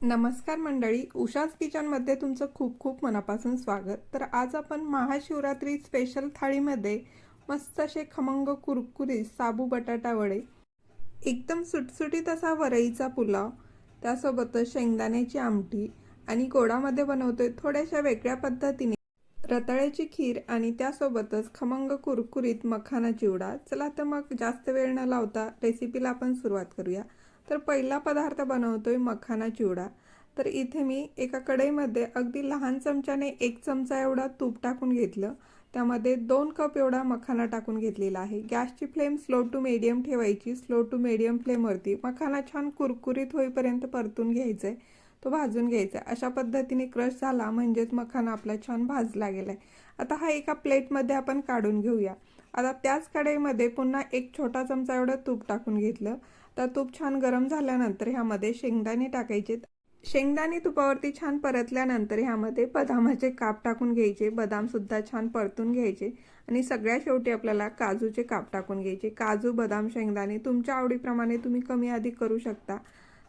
नमस्कार मंडळी उषाच किचनमध्ये तुमचं खूप खूप मनापासून स्वागत. तर आज आपण महाशिवरात्री स्पेशल थाळीमध्ये मस्त असे खमंग कुरकुरीत साबू बटाटा वडे एकदम सुटसुटीत असा वरईचा पुलाव त्यासोबतच शेंगदाण्याची आमटी आणि गोडामध्ये बनवतोय थोड्याशा वेगळ्या पद्धतीने रताळ्याची खीर आणि त्यासोबतच खमंग कुरकुरीत मखाना चिवडा चला तर मग जास्त वेळ न लावता रेसिपीला आपण सुरुवात करूया. तर पहिला पदार्थ बनवतोय मखाना चिवडा. तर इथे मी एका कढईमध्ये अगदी लहान चमच्याने एक चमचा एवढा तूप टाकून घेतलं. त्यामध्ये दोन कप एवढा मखाना टाकून घेतलेला आहे. गॅसची फ्लेम स्लो टू मीडियम ठेवायची. स्लो टू मीडियम फ्लेमवरती मखाना छान कुरकुरीत होईपर्यंत परतून घ्यायचा आहे तो भाजून घ्यायचा आहे अशा पद्धतीने क्रश झाला म्हणजेच मखाना आपला छान भाजला गेला आहे आता हा एका प्लेटमध्ये आपण काढून घेऊया. आता त्याच कढईमध्ये पुन्हा एक छोटा चमचा एवढं तूप टाकून घेतलं. तर तूप छान गरम झाल्यानंतर ह्यामध्ये शेंगदाणे टाकायचे. शेंगदाणे तुपावरती छान परतल्यानंतर ह्यामध्ये बदामाचे काप टाकून घ्यायचे. बदामसुद्धा छान परतून घ्यायचे. आणि सगळ्या शेवटी आपल्याला काजूचे काप टाकून घ्यायचे. काजू बदाम शेंगदाणे तुमच्या आवडीप्रमाणे तुम्ही कमी अधिक करू शकता.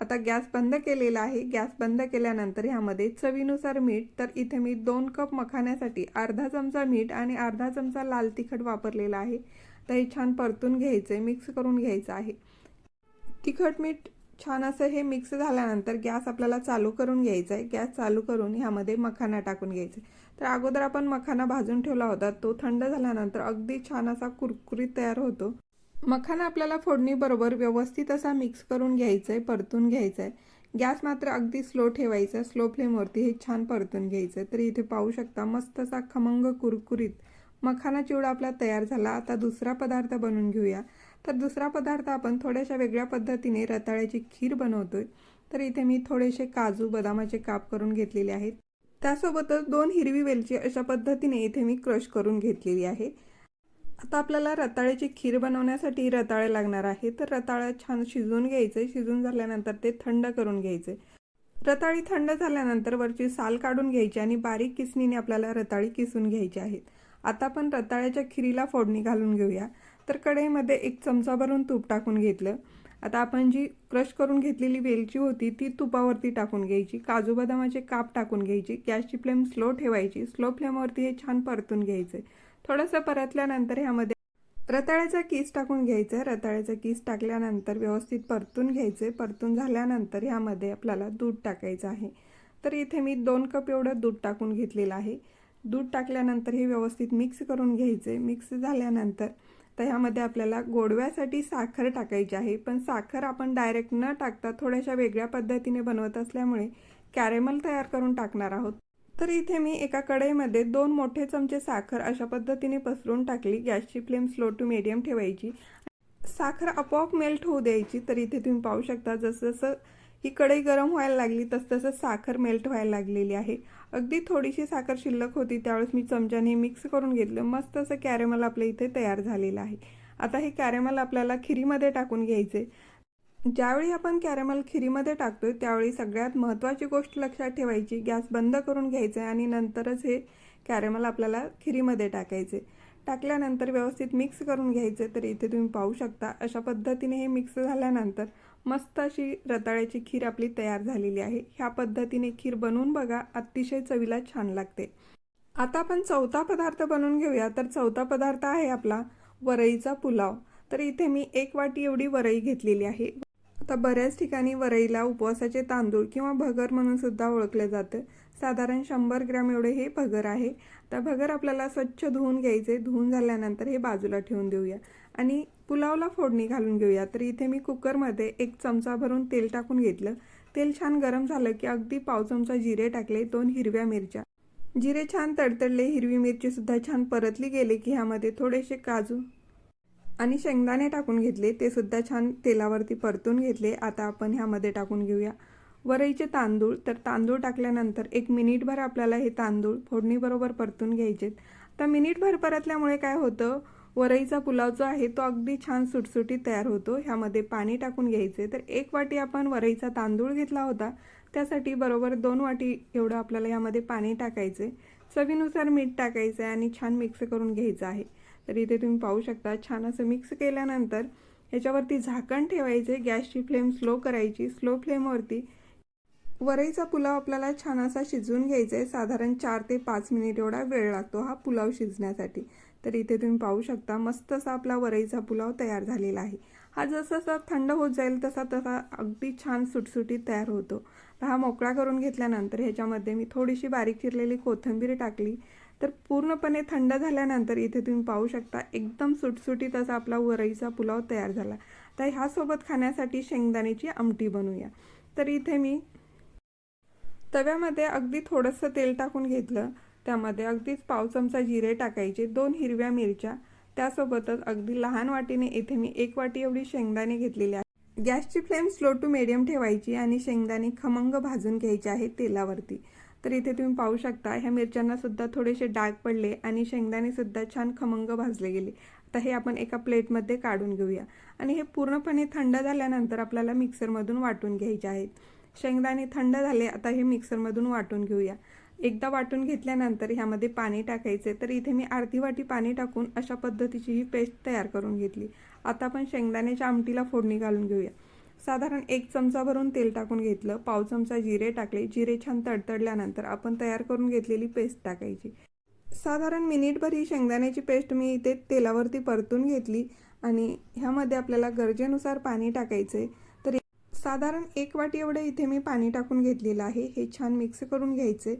आता गॅस बंद केलेला आहे. गॅस बंद केल्यानंतर ह्यामध्ये चवीनुसार मीठ तर इथे मी दोन कप मखाण्यासाठी अर्धा चमचा मीठ आणि अर्धा चमचा लाल तिखट वापरलेला आहे. तर हे छान परतून घ्यायचं आहे मिक्स करून घ्यायचं आहे. तिखट मीठ छान असं हे मिक्स झाल्यानंतर गॅस आपल्याला चालू करून घ्यायचा आहे. गॅस चालू करून ह्यामध्ये मखाना टाकून घ्यायचा तर अगोदर आपण मखाना भाजून ठेवला होता. तो थंड झाल्यानंतर अगदी छान असा कुरकुरीत तयार होतो. मखाना आपल्याला फोडणीबरोबर व्यवस्थित असा मिक्स करून घ्यायचा आहे परतून घ्यायचा आहे. गॅस मात्र अगदी स्लो ठेवायचा आहे. स्लो फ्लेमवरती हे छान परतून घ्यायचं आहे. तर इथे पाहू शकता मस्त असा खमंग कुरकुरीत मखाना चिवडा आपला तयार झाला. आता दुसरा पदार्थ बनवून घेऊया. तर दुसरा पदार्थ आपण थोड्याशा वेगळ्या पद्धतीने रताळ्याची खीर बनवतोय. तर इथे मी थोडेसे काजू बदामाचे काप करून घेतलेले आहेत. त्यासोबतच दोन हिरवी वेलची अशा पद्धतीने इथे मी क्रश करून घेतलेली आहे. आता आपल्याला रताळ्याची खीर बनवण्यासाठी रताळे लागणार आहे. तर रताळं छान शिजून घ्यायचे शिजून झाल्यानंतर ते थंड करून घ्यायचे रताळी थंड झाल्यानंतर वरची साल काढून घ्यायची आणि बारीक किसणीने आपल्याला रताळी किसून घ्यायची आहेत. आता आपण रताळ्याच्या खिरीला फोडणी घालून घेऊया. तर कढईमध्ये एक चमचा भरून तूप टाकून घेतलं. आता आपण जी क्रश करून घेतलेली वेलची होती ती तुपावरती टाकून घ्यायची. काजू बदामाचे काप टाकून घ्यायची. गॅसची फ्लेम स्लो ठेवायची. स्लो फ्लेमवरती हे छान परतून घ्यायचं. थोडंसं परतल्यानंतर ह्यामध्ये रताळ्याचा किस टाकून घ्यायचं. रताळ्याचा किस टाकल्यानंतर व्यवस्थित परतून घ्यायचे. परतून झाल्यानंतर ह्यामध्ये आपल्याला दूध टाकायचं आहे. तर इथे मी दोन कप एवढं दूध टाकून घेतलेलं आहे. दूध टाकल्यानंतर हे व्यवस्थित मिक्स करून घ्यायचे. मिक्स झाल्यानंतर तर ह्यामध्ये आपल्याला गोडव्यासाठी साखर टाकायची आहे. पण साखर आपण डायरेक्ट न टाकता थोड्याशा वेगळ्या पद्धतीने बनवत असल्यामुळे कॅरेमल तयार करून टाकणार आहोत. तर इथे मी एका कढईमध्ये दोन मोठे चमचे साखर अशा पद्धतीने पसरून टाकली. गॅसची फ्लेम स्लो टू मिडियम ठेवायची. साखर आपोआप मेल्ट होऊ द्यायची. तर इथे तुम्ही पाहू शकता जसं जसं ही कढई गरम व्हायला लागली तसतसं साखर मेल्ट व्हायला लागलेली आहे. अगदी थोडीशी साखर शिल्लक होती त्यावेळेस मी चमच्याने मिक्स करून घेतलं. मस्त असं कॅरेमल आपल्या इथे तयार झालेलं आहे. आता हे कॅरेमल आपल्याला खिरीमध्ये टाकून घ्यायचे. ज्यावेळी आपण कॅरेमल खिरीमध्ये टाकतोय त्यावेळी सगळ्यात महत्त्वाची गोष्ट लक्षात ठेवायची गॅस बंद करून घ्यायचं आहे आणि नंतरच हे कॅरेमल आपल्याला खिरीमध्ये टाकायचे टाकल्यानंतर व्यवस्थित मिक्स करून घ्यायचे तर इथे तुम्ही पाहू शकता अशा पद्धतीने हे मिक्स झाल्यानंतर मस्त अशी रताळ्याची खीर आपली तयार झालेली आहे. ह्या पद्धतीने खीर बनवून बघा अतिशय चवीला छान लागते. आता आपण चौथा पदार्थ बनवून घेऊया. तर चौथा पदार्थ आहे आपला वरईचा पुलाव. तर इथे मी एक वाटी एवढी वरई घेतलेली आहे. आता बऱ्याच ठिकाणी वरईला उपवासाचे तांदूळ किंवा भगर म्हणून सुद्धा ओळखले जातं. साधारण शंभर ग्रॅम एवढे हे भगर आहे. तर भगर आपल्याला स्वच्छ धुवून घ्यायचे. धुवून झाल्यानंतर हे बाजूला ठेवून देऊया. आणि पुलावला फोडणी घालून घेऊया. तर इथे मी कुकरमध्ये एक चमचा भरून तेल टाकून घेतलं. तेल छान गरम झालं की अगदी पाव चमचा जिरे टाकले दोन हिरव्या मिरच्या. जिरे छान तडतडले हिरवी मिरची सुद्धा छान परतली गेले की ह्यामध्ये थोडेसे काजू. आणि शेंगदाणे टाकून घेतले ते सुद्धा छान तेलावरती परतून घेतले. आता आपण ह्यामध्ये टाकून घेऊया. वरईचे तांदूळ तर तांदूळ टाकल्यानंतर एक मिनिटभर आपल्याला हे तांदूळ फोडणीबरोबर परतून घ्यायचे तर मिनिटभर परतल्यामुळे काय होतं वरईचा पुलाव जो आहे तो अगदी छान सुटसुटीत तयार होतो. ह्यामध्ये पाणी टाकून घ्यायचे. तर एक वाटी आपण वरईचा तांदूळ घेतला होता. त्यासाठी बरोबर दोन वाटी एवढं आपल्याला यामध्ये पाणी टाकायचे चवीनुसार मीठ टाकायचं आहे आणि छान मिक्स करून घ्यायचं आहे. तर इथे तुम्ही पाहू शकता छान असं मिक्स केल्यानंतर ह्याच्यावरती झाकण ठेवायचे गॅसची फ्लेम स्लो करायची. स्लो फ्लेमवरती वरईचा पुलाव आपल्याला छान असा शिजवून घ्यायचा आहे. साधारण चार ते पाच मिनिट एवढा वेळ लागतो हा पुलाव शिजण्यासाठी. तर इथे तुम्ही पाहू शकता मस्त असा आपला वरईचा पुलाव तयार झालेला आहे. हा जसा जसा थंड होत जाईल तसा तसा अगदी छान सुटसुटीत तयार होतो. तर हा मोकळा करून घेतल्यानंतर ह्याच्यामध्ये मी थोडीशी बारीक चिरलेली कोथिंबीर टाकली. तर पूर्णपणे थंड झाल्यानंतर इथे तुम्ही पाहू शकता एकदम सुटसुटीत असा आपला वरईचा पुलाव तयार झाला. तर ह्यासोबत खाण्यासाठी शेंगदाण्याची आमटी बनवूया. तर इथे मी तव्यामध्ये अगदी थोडंसं तेल टाकून घेतलं. त्यामध्ये अगदीच पाव चमचा जिरे टाकायचे दोन हिरव्या मिरच्या त्यासोबतच अगदी लहान वाटीने इथे मी एक वाटी एवढी शेंगदाणे घेतलेली आहे. गॅसची फ्लेम स्लो टू मिडियम ठेवायची आणि शेंगदाणे खमंग भाजून घ्यायचे आहे तेलावरती. तर इथे तुम्ही पाहू शकता ह्या मिरच्यांना सुद्धा थोडेसे डाग पडले आणि शेंगदाणे सुद्धा छान खमंग भाजले गेले. आता हे आपण एका प्लेटमध्ये काढून घेऊया. आणि हे पूर्णपणे थंड झाल्यानंतर आपल्याला मिक्सरमधून वाटून घ्यायचे आहेत शेंगदाणे थंड झाले आता हे मिक्सरमधून वाटून घेऊया. एकदा वाटून घेतल्यानंतर ह्यामध्ये पाणी टाकायचे. तर इथे मी अर्धी वाटी पाणी टाकून अशा पद्धतीची ही पेस्ट तयार करून घेतली. आता आपण शेंगदाण्याच्या आमटीला फोडणी घालून घेऊया. साधारण एक चमचा भरून तेल टाकून घेतलं. पाव चमचा जिरे टाकले. जिरे छान तडतडल्यानंतर आपण तयार करून घेतलेली पेस्ट टाकायची. साधारण मिनिटभर ही शेंगदाण्याची पेस्ट मी इथे तेलावरती परतून घेतली आणि ह्यामध्ये आपल्याला गरजेनुसार पाणी टाकायचे. तर साधारण एक वाटी एवढं इथे मी पाणी टाकून घेतलेलं आहे. हे छान मिक्स करून घ्यायचे.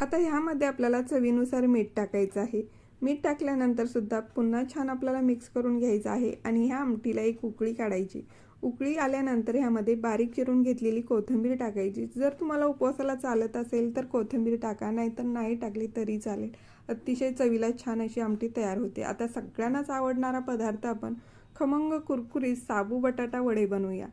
आता ह्यामध्ये आपल्याला चवीनुसार मीठ टाकायचं आहे. मीठ टाकल्यानंतर सुद्धा पुन्हा छान आपल्याला मिक्स करून घ्यायचं आहे आणि ह्या आमटीला एक उकळी काढायची. उकळी आल्यानंतर ह्यामध्ये बारीक चिरून घेतलेली कोथिंबीर टाकायची. जर तुम्हाला उपवासाला चालत असेल तर कोथिंबीर टाका नाहीतर नाही टाकली तरी चालेल. अतिशय चवीला छान अशी आमटी तयार होते. आता सगळ्यांनाच आवडणारा पदार्थ आपण खमंग कुरकुरीत साबू बटाटा वडे बनवूया.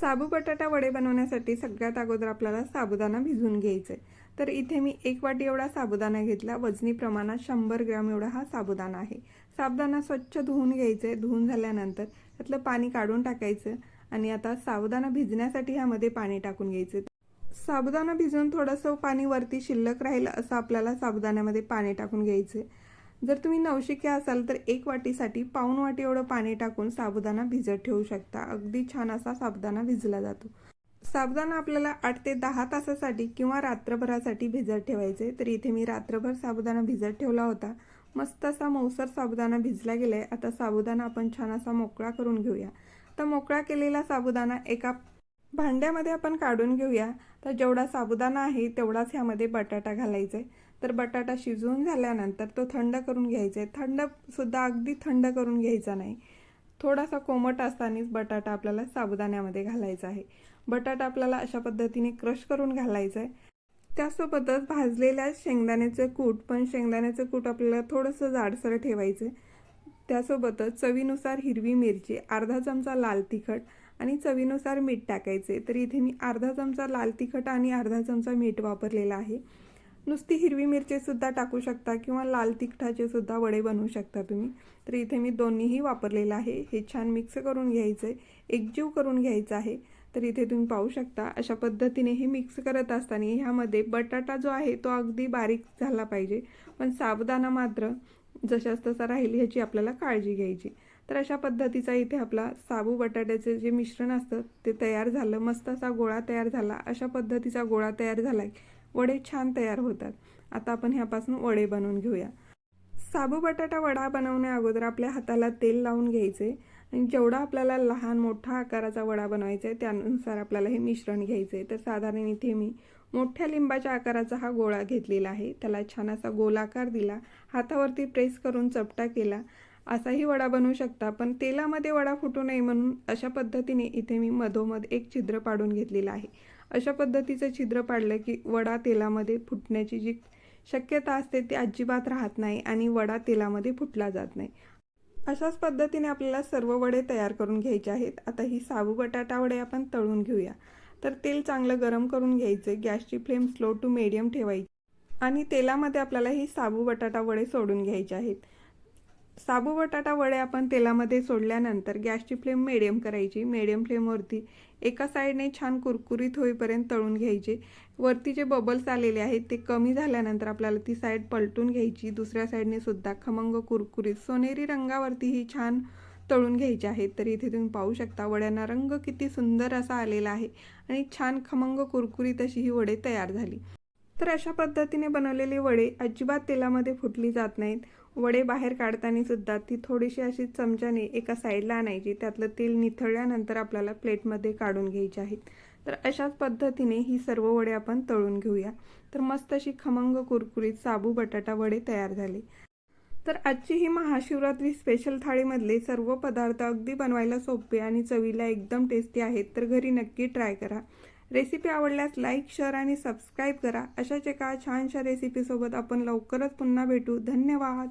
साबू बटाटा वडे बनवण्यासाठी सगळ्यात अगोदर आपल्याला साबुदाणा भिजवून घ्यायचा आहे तर इथे मी एक वाटी एवढा साबुदाणा घेतला. वजनी प्रमाणात शंभर ग्रॅम एवढा हा साबुदाणा आहे. साबुदाणा स्वच्छ धुवून घ्यायचं. आहे धुवून झाल्यानंतर त्यातलं पाणी काढून टाकायचं आणि आता साबुदाणा भिजण्यासाठी ह्यामध्ये पाणी टाकून घ्यायचं. साबुदाणा भिजून थोडंसं पाणी वरती शिल्लक राहील असं आपल्याला साबुदाण्यामध्ये पाणी टाकून घ्यायचं जर तुम्ही नवशिके असाल तर एक वाटीसाठी पाऊन वाटी एवढं पाणी टाकून साबुदाणा भिजत ठेवू शकता. अगदी छान असा साबुदाणा भिजला जातो. साबुदाणा आपल्याला आठ ते दहा तासासाठी किंवा रात्रभरासाठी भिजत ठेवायचे. तर इथे मी रात्रभर साबुदाणा भिजत ठेवला होता. मस्त असा मऊसर साबुदाणा भिजला गेलाय. आता साबुदाणा आपण छान असा मोकळा करून घेऊया. तर मोकळा केलेला साबुदाणा एका भांड्यामध्ये आपण काढून घेऊया. तर जेवढा साबुदाणा आहे तेवढाच ह्यामध्ये बटाटा घालायचा आहे तर बटाटा शिजवून झाल्यानंतर तो थंड करून घ्यायचा आहे थंडसुद्धा अगदी थंड करून घ्यायचा नाही. थोडासा कोमट असतानाच बटाटा आपल्याला साबुदाण्यामध्ये घालायचा आहे. बटाटा आपल्याला अशा पद्धतीने क्रश करून घालायचा आहे. त्यासोबतच भाजलेल्या शेंगदाण्याचं कूट पण शेंगदाण्याचं कूट आपल्याला थोडंसं जाडसर ठेवायचं त्यासोबतच चवीनुसार हिरवी मिरची अर्धा चमचा लाल तिखट आणि चवीनुसार मीठ टाकायचे तर इथे मी अर्धा चमचा लाल तिखट आणि अर्धा चमचा मीठ वापरलेला आहे. नुसती हिरवी मिरचीसुद्धा टाकू शकता किंवा लाल तिखटाचे सुद्धा वडे बनवू शकता तुम्ही. तर इथे मी दोन्हीही वापरलेलं आहे. हे छान मिक्स करून घ्यायचं आहे एकजीव करून घ्यायचं आहे. तर इथे तुम्ही पाहू शकता अशा पद्धतीने हे मिक्स करत असताना ह्यामध्ये बटाटा जो आहे तो अगदी बारीक झाला पाहिजे. पण साबुदाणा मात्र जशाच तसा राहील ह्याची आपल्याला काळजी घ्यायची. तर अशा पद्धतीचा इथे आपला साबू बटाट्याचे जे मिश्रण असतं ते तयार झालं. मस्त असा गोळा तयार झाला. अशा पद्धतीचा गोळा तयार झाला आहे वडे छान तयार होतात. आता आपण ह्यापासून वडे बनवून घेऊया. साबू बटाटा वडा बनवण्या अगोदर आपल्या हाताला तेल लावून घ्यायचे. आणि जेवढा आपल्याला लहान मोठा आकाराचा वडा बनवायचा आहे त्यानुसार आपल्याला हे मिश्रण घ्यायचं आहे. तर साधारण इथे मी मोठ्या लिंबाच्या आकाराचा हा गोळा घेतलेला आहे. त्याला छान असा गोलाकार दिला. हातावरती प्रेस करून चपटा केला. असाही वडा बनवू शकता पण तेलामध्ये वडा फुटू नये म्हणून अशा पद्धतीने इथे मी मधोमध एक छिद्र पाडून घेतलेलं आहे. अशा पद्धतीचं छिद्र पाडलं की वडा तेलामध्ये फुटण्याची जी शक्यता असते ती अजिबात राहत नाही आणि वडा तेलामध्ये फुटला जात नाही. अशाच पद्धतीने आपल्याला सर्व वडे तयार करून घ्यायचे आहेत. आता ही साबू बटाटा वडे आपण तळून घेऊया. तर तेल चांगलं गरम करून घ्यायचं गॅसची फ्लेम स्लो टू मीडियम ठेवायची आणि तेलामध्ये आपल्याला ही साबू बटाटा वडे सोडून घ्यायचे आहेत. साबू बटाटा वडे आपण तेलामध्ये सोडल्यानंतर गॅसची फ्लेम मिडियम करायची. मिडियम फ्लेमवरती एका साईडने छान कुरकुरीत होईपर्यंत तळून घ्यायचे. वरती जे बबल्स आलेले आहेत ते कमी झाल्यानंतर आपल्याला ती साईड पलटून घ्यायची. दुसऱ्या साईडने सुद्धा खमंग कुरकुरीत सोनेरी रंगावरती ही छान तळून घ्यायचे आहेत. तर इथे तुम्ही पाहू शकता वड्यांना रंग किती सुंदर असा आलेला आहे आणि छान खमंग कुरकुरीत अशी ही वडे तयार झाली. तर अशा पद्धतीने बनवलेले वडे अजिबात तेलामध्ये फुटली जात नाहीत. वडे बाहेर काढताना सुद्धा ती थोडीशी अशी चमच्याने एका साईडला आणायची. त्यातलं तेल निथळल्यानंतर आपल्याला प्लेटमध्ये काढून घ्यायची आहेत. तर अशाच पद्धतीने ही सर्व वडे आपण तळून घेऊया. तर मस्त अशी खमंग कुरकुरीत साबू बटाटा वडे तयार झाले. तर आजची ही महाशिवरात्री स्पेशल थाळीमधले सर्व पदार्थ अगदी बनवायला सोपे आणि चवीला एकदम टेस्टी आहेत तर घरी नक्की ट्राय करा. रेसिपी आवडल्यास लाईक शेअर आणि सबस्क्राईब करा. अशाच एका छानशा रेसिपीसोबत आपण लवकरच पुन्हा भेटू. धन्यवाद!